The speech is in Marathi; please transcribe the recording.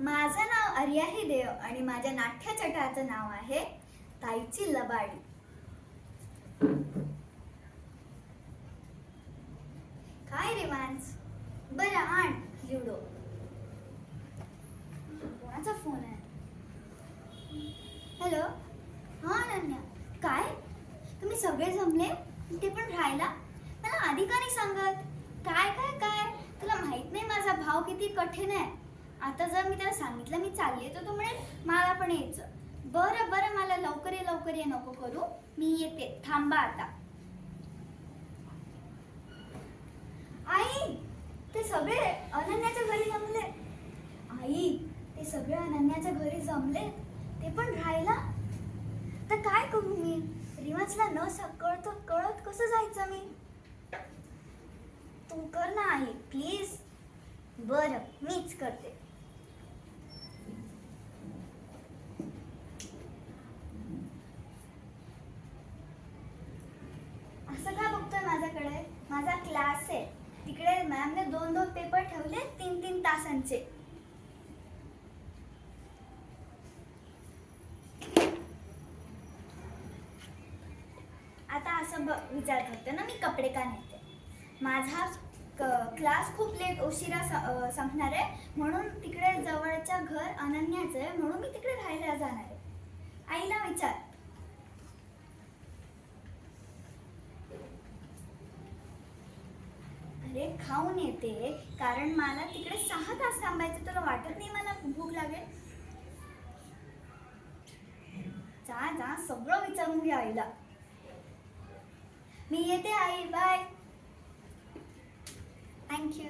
माझं नाव अर्याही देव आणि माझ्या नाट्यचटाचं नाव आहे ताईची लबाडी. काय रे मांस बरं आण लिवडो कोणाचा फोन आहे? हॅलो? हा अनन्या. काय? तुम्ही सगळे जमले? ते पण राहायला? मला आधी का नाही सांगत. काय काय काय? तुला माहीत नाही माझा भाव किती कठीण आहे. आता जर मी त्याला सांगितलं मी चालली तर तो म्हणेल मला पण यायचं. बरं बरं मला लवकर ये लवकर ये नको करू. मी येते. थांबा आता. आई ते सगळे अनन्याच्या घरी जमले. आई ते सगळे अनन्याच्या घरी जमले? ते पण राहायला तर काय करू मी? रिवाजला न स- कळत कसं जायचं मी? तू कर ना आई. प्लीज. बरं मीच करते असं का बघतोय माझ्याकडे माझा क्लास आहे. तिकडे मॅमने दोन दोन पेपर ठेवले तीन तीन तासांचे. आता असं ब विचारत करते ना मी कपडे का नेते? माझा क- क्लास खूप लेट उशिरा स- संपणार आहे. म्हणून तिकडे जवळच्या घर अनन्याचं आहे. म्हणून मी तिकडे राहायला जाणार आहे. आईला विचार. खाऊन येते. कारण मला तिकडे सहा तास थांबायचं तुला वाटत नाही मला भूक लागेल? जा जा सगळं विचारून घे आईला. मी येते आई बाय थँक्यू